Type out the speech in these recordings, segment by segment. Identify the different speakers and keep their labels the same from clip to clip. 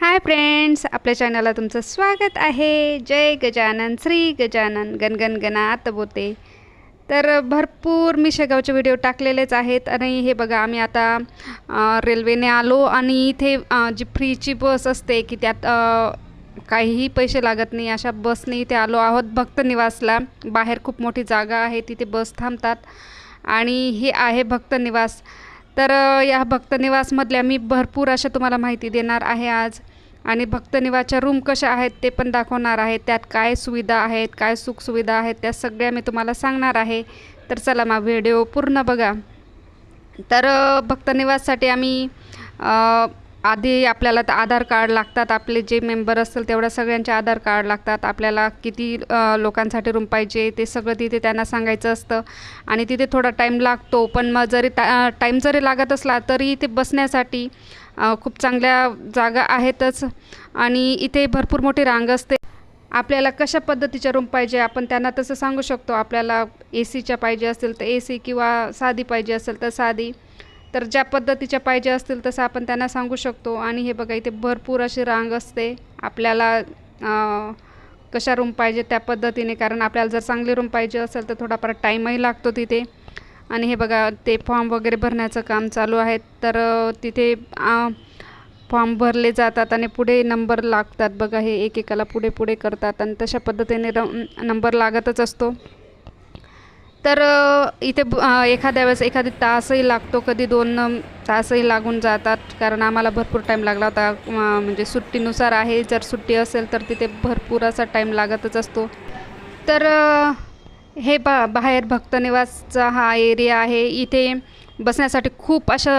Speaker 1: Hi friends आपल्या चॅनलला तुमचं स्वागत आहे. जय गजानन श्री गजानन गणगण गणात बोते तर भरपूर मी शेगावचे व्हिडिओ टाकलेलेच आहेत आणि हे बघा आम्ही आता रेल्वेने आलो आणि इथे जी फ्रीची बस असते की त्यात काहीही पैसे लागत नाही अशा बसने इथे आलो आहोत भक्त निवासला. बाहेर खूप मोठी जागा आहे तिथे बस थांबतात. आणि हे आहे भक्त निवास. तर या भक्तनिवासमधल्या मी भरपूर अशा तुम्हाला माहिती देणार आहे आज. आणि भक्तनिवासच्या रूम कशा आहेत ते पण दाखवणार आहे. त्यात काय सुविधा आहेत काय सुखसुविधा आहेत त्या सगळ्या मी तुम्हाला सांगणार आहे. तर चला मग व्हिडिओ पूर्ण बघा. तर भक्तनिवाससाठी आम्ही आधी आपल्याला तर आधार कार्ड लागतात आपले जे मेंबर असतील तेवढ्या सगळ्यांचे आधार कार्ड लागतात. आपल्याला किती लोकांसाठी रूम पाहिजे ते सगळं तिथे त्यांना सांगायचं असतं. आणि तिथे थोडा टाईम लागतो पण मग जरी टा टाईम जरी लागत असला तरी इथे बसण्यासाठी खूप चांगल्या जागा आहेतच. आणि इथे भरपूर मोठी रांग असते. आपल्याला कशा पद्धतीच्या रूम पाहिजे आपण त्यांना तसं सांगू शकतो. आपल्याला ए सीच्या पाहिजे असेल तर ए सी किंवा साधी पाहिजे असेल तर साधी. तर ज्या पद्धतीच्या पाहिजे असतील तसं आपण त्यांना सांगू शकतो. आणि हे बघा इथे भरपूर अशी रांग असते. आपल्याला कशा रूम पाहिजे त्या पद्धतीने कारण आपल्याला जर चांगली रूम पाहिजे असेल तर थोडाफार टाईमही लागतो तिथे. आणि हे बघा ते फॉर्म वगैरे भरण्याचं काम चालू आहे. तर तिथे फॉर्म भरले जातात आणि पुढे नंबर लागतात बघा हे एकेकाला पुढे पुढे करतात. आणि तशा पद्धतीने र नंबर लागतच असतो. तर इथे एखाद्या वेळेस एखादी तासही लागतो. कधी दोन तासही लागून जातात. कारण आम्हाला भरपूर टाईम लागला होता. म्हणजे सुट्टीनुसार आहे. जर सुट्टी असेल तर तिथे भरपूर असा टाईम लागतच असतो. तर हे बा बाहेर भक्तनिवासचा हा एरिया आहे. इथे बसण्यासाठी खूप अशा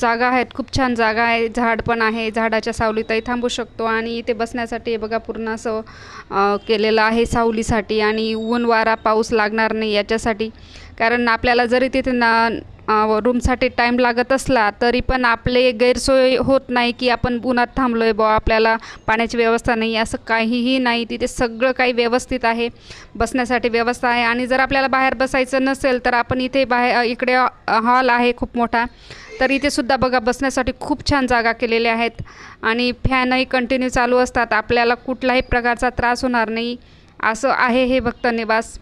Speaker 1: जागा आहेत खूप छान जागा आहे. झाड पण आहे झाडाच्या सावलीतही थांबू शकतो आणि इथे बसण्यासाठी बघा पूर्ण असं केलेलं आहे सावलीसाठी आणि ऊन वारा पाऊस लागणार नाही याच्यासाठी. कारण आपल्याला जरी तिथे ना रूमसाठी टाईम लागत असला तरी पण आपले गैरसोय होत नाही की आपण उन्हात थांबलो आहे बुवा आपल्याला पाण्याची व्यवस्था नाही असं काहीही नाही. तिथे सगळं काही व्यवस्थित आहे बसण्यासाठी व्यवस्था आहे. आणि जर आपल्याला बाहेर बसायचं नसेल तर आपण इथे बाहेर इकडे हॉल आहे खूप मोठा. तर इथे सुद्धा बघा बसण्यासाठी खूप छान जागा केलेल्या आहेत. आणि फॅनही कंटिन्यू चालू असतात. आपल्याला कुठलाही प्रकारचा त्रास होणार नाही. असं आहे हे भक्त निवास.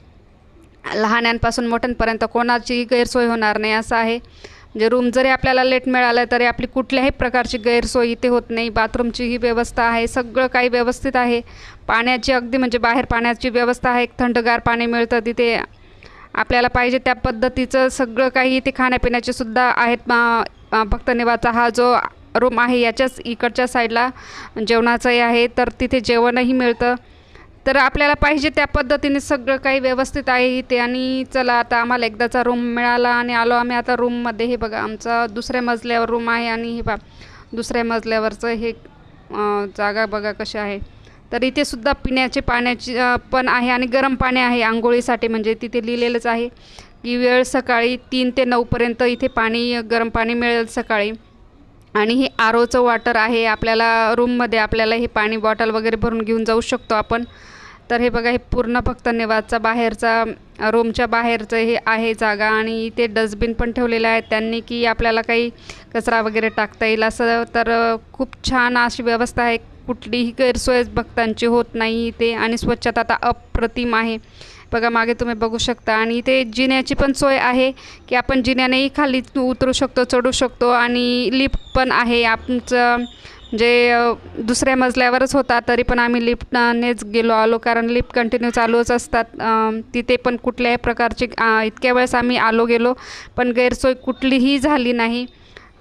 Speaker 1: लहान्यांपासून मोठ्यांपर्यंत कोणाचीही गैरसोय होणार नाही असं आहे. म्हणजे रूम जरी आपल्याला लेट मिळालं तरी आपली कुठल्याही प्रकारची गैरसोय इथे होत नाही. बाथरूमचीही व्यवस्था आहे सगळं काही व्यवस्थित आहे. पाण्याची अगदी म्हणजे बाहेर पाण्याची व्यवस्था आहे. थंडगार पाणी मिळतं तिथे. आपल्याला पाहिजे त्या पद्धतीचं सगळं काही इथे खाण्यापिण्याचे सुद्धा आहेत. अं, हा जो रूम आहे याच्याच इकडच्या साईडला जेवणाचंही आहे. तर तिथे जेवणही मिळतं. तर आपल्याला पाहिजे त्या पद्धतीने सगळं काही व्यवस्थित आहे इथे. आणि चला आता आम्हाला एकदाचा रूम मिळाला आणि आलो आम्ही आता रूममध्ये हे बघा आमचा दुसऱ्या मजल्यावर रूम आहे आणि हे बा दुसऱ्या मजल्यावरचं हे जागा बघा कशी आहे. तर इथे सुद्धा पिण्याचे पाण्याची पण आहे आणि गरम पाणी आहे आंघोळीसाठी. म्हणजे तिथे लिहिलेलंच आहे की वेळ सकाळी तीन ते नऊपर्यंत इथे पाणी गरम पाणी मिळेल सकाळी. आणि हे आर ओचं वॉटर आहे आपल्याला रूममध्ये आपल्याला हे पाणी बॉटल वगैरे भरून घेऊन जाऊ शकतो आपण. तर हे बघा हे पूर्ण फक्त निवासचा बाहेरचा रूमच्या बाहेरचं हे आहे जागा आणि इथे डस्टबिन पण ठेवलेलं आहेत. त्यांनी की आपल्याला काही कचरा वगैरे टाकता येईल असं तर खूप छान अशी व्यवस्था आहे. कुठलीही गैरसोय भक्तांची होत नाही इथे आणि स्वच्छता आता अप्रतिम आहे. बघा मागे तुम्ही बघू शकता. आणि इथे जिन्याची पण सोय आहे की आपण जिन्यानेही खाली उतरू शकतो चढू शकतो आणि लिफ्ट पण आहे. आमचं म्हणजे दुसऱ्या मजल्यावरच होता तरी पण आम्ही लिफ्टनेच गेलो आलो. कारण लिफ्ट कंटिन्यू चालूच असतात. तिथे पण कुठल्याही प्रकारची इतक्या वेळेस आम्ही आलो गेलो पण गैरसोय कुठलीही झाली नाही.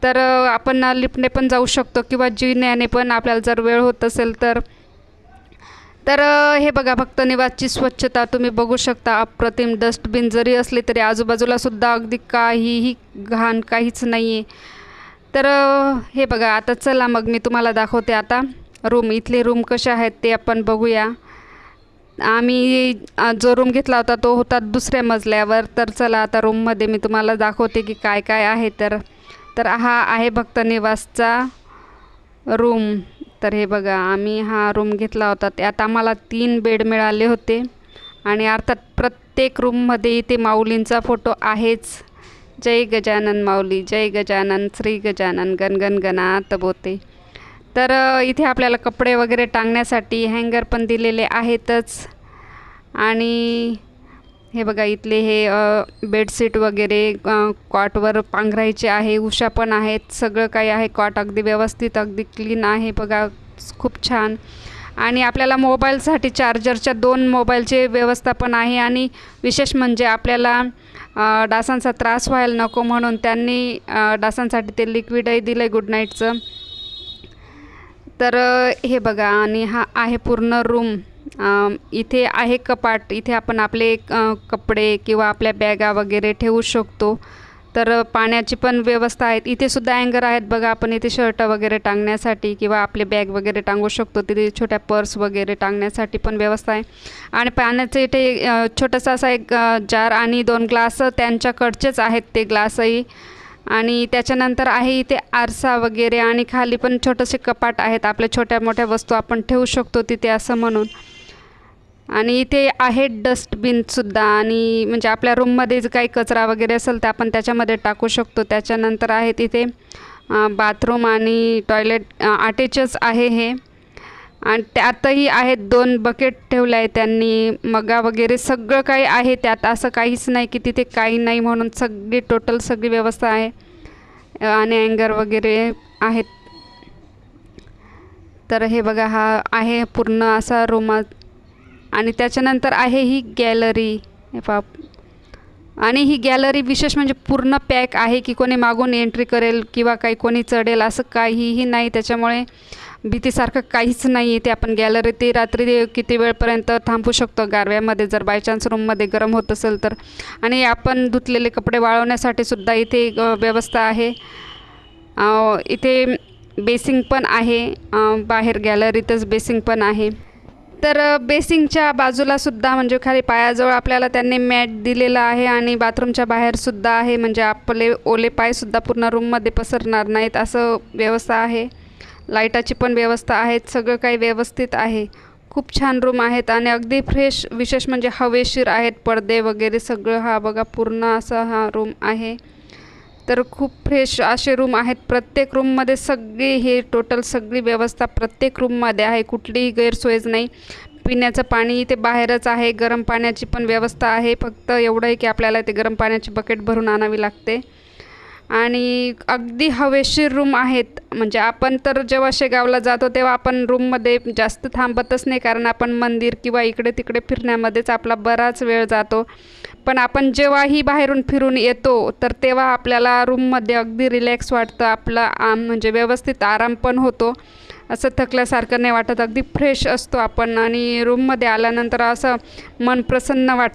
Speaker 1: तर आपण लिफ्टने पण जाऊ शकतो किंवा जिन्याने पण आपल्याला जर वेळ होत असेल तर. तर हे बघा भक्त निवासची स्वच्छता तुम्ही बघू शकता. अप्रतिम डस्टबिन जरी असले तरी आजूबाजूला सुद्धा अगदी काहीही घाण काहीच नाही आहे तर हे बघा आता चला मग मी तुम्हाला दाखवते आता. रूम इथले रूम कसे आहेत ते आपण बघूया. आम्ही जो रूम घेतला होता तो होता दुसऱ्या मजल्यावर. तर चला आता रूममध्ये मी तुम्हाला दाखवते की काय काय आहे तर. तर हा आहे भक्त निवासचा रूम तर हे बघा आम्ही हा रूम घेतला होता. त्यात आम्हाला तीन बेड मिळाले होते. आणि अर्थात प्रत्येक रूममध्ये इथे माऊलींचा फोटो आहेच. जय गजानन माऊली जय गजानन श्री गजानन गणगण गणात बोते. तर इथे आपल्याला कपडे वगैरे टांगण्यासाठी हँगर पण दिलेले आहेतच. आणि हे बघा इथले हे बेडशीट वगैरे कॉटवर पांघरायचे आहे उषा पण आहेत सगळं काही आहे कॉट अगदी व्यवस्थित अगदी क्लीन आहे बघा खूप छान. आणि आपल्याला मोबाईलसाठी चार्जरच्या दोन मोबाईलचे व्यवस्था पण आहे आणि विशेष म्हणजे आपल्याला डासांचा त्रास व्हायला नको म्हणून त्यांनी डासांसाठी ते लिक्विडही दिलं आहे गुड नाईटचं. तर हे बघा आणि हा आहे पूर्ण रूम. इथे आहे कपाट. इथे आपण आपले कपडे किंवा आपल्या बॅगा वगैरे ठेवू शकतो. तर पाण्याची पण व्यवस्था आहेत इथे सुद्धा अँगर आहेत बघा आपण. इथे शर्ट वगैरे टांगण्यासाठी किंवा आपले बॅग वगैरे टांगू शकतो. तिथे छोट्या पर्स वगैरे टांगण्यासाठी पण व्यवस्था आहे. आणि पाण्याचं इथे छोटासा असा एक जार आणि दोन ग्लास त्यांच्याकडचेच आहेत ते ग्लासही. आणि त्याच्यानंतर आहे इथे आरसा वगैरे आणि खाली पण छोटेसे कपाट आहेत. आपल्या छोट्या मोठ्या वस्तू आपण ठेवू शकतो तिथे असं म्हणून. आणि इथे आहेत डस्टबिनसुद्धा आणि म्हणजे आपल्या रूममध्ये जे काही कचरा वगैरे असेल तर आपण त्याच्यामध्ये टाकू शकतो. त्याच्यानंतर आहे तिथे बाथरूम आणि टॉयलेट अटॅचच आहे हे. आणि त्यातही आहेत दोन बकेट ठेवलं आहे त्यांनी. मगा वगैरे सगळं काही आहे त्यात. असं काहीच नाही की तिथे काही नाही म्हणून सगळी टोटल सगळी व्यवस्था आहे. आणि अँगर वगैरे आहेत. तर हे बघा हा आहे पूर्ण असा रूमात आणि त्याच्यानंतर आहे ही गॅलरी. बाप आणि ही गॅलरी विशेष म्हणजे पूर्ण पॅक आहे की कोणी मागून एंट्री करेल किंवा काही कोणी चढेल असं काहीही नाही. त्याच्यामुळे भीतीसारखं काहीच नाही आहे ते आपण गॅलरी ते रात्री किती वेळपर्यंत थांबू शकतो? गारव्यामध्ये जर बायचान्स रूममध्ये गरम होत असेल तर. आणि आपण धुतलेले कपडे वाळवण्यासाठी सुद्धा इथे व्यवस्था आहे. इथे बेसिंग पण आहे. बाहेर गॅलरीतच बेसिंग पण आहे. तर बेसिंगच्या बाजूला सुद्धा म्हणजे खाली पायाजवळ आपल्याला त्यांनी मॅट दिलेला आहे आणि बाथरूमच्या बाहेर सुद्धा आहे. म्हणजे आपले ओले पायसुद्धा पूर्ण रूममध्ये पसरणार नाहीत असं व्यवस्था आहे. लाईटाची पण व्यवस्था आहे. सगळं काही व्यवस्थित आहे. खूप छान रूम आहेत आणि अगदी फ्रेश विशेष म्हणजे हवेशीर आहेत. पडदे वगैरे सगळं. हा बघा पूर्ण असा हा रूम आहे. तर खूप फ्रेश असे रूम आहेत. प्रत्येक रूममध्ये सगळी हे टोटल सगळी व्यवस्था प्रत्येक रूममध्ये आहे. कुठलीही गैरसोयच नाही. पिण्याचं पाणी इथे बाहेरच आहे. गरम पाण्याची पण व्यवस्था आहे. फक्त एवढं आहे की आपल्याला ते गरम पाण्याची बकेट भरून आणावी लागते. आणि अगदी हवेशीर रूम आहेत. म्हणजे आपण तर जेव्हा शेगावला जातो तेव्हा आपण रूममध्ये जास्त थांबतच नाही. कारण आपण मंदिर किंवा इकडे तिकडे फिरण्यामध्येच आपला बराच वेळ जातो. पण आपण जेव्हाही बाहेरून फिरून येतो तर तेव्हा आपल्याला रूममध्ये अगदी रिलॅक्स वाटतं. आपला आम म्हणजे व्यवस्थित आराम पण होतो. असं थकल्यासारखं नाही वाटत. अगदी फ्रेश असतो आपण आणि रूममध्ये आल्यानंतर असं मन प्रसन्न वाटतं.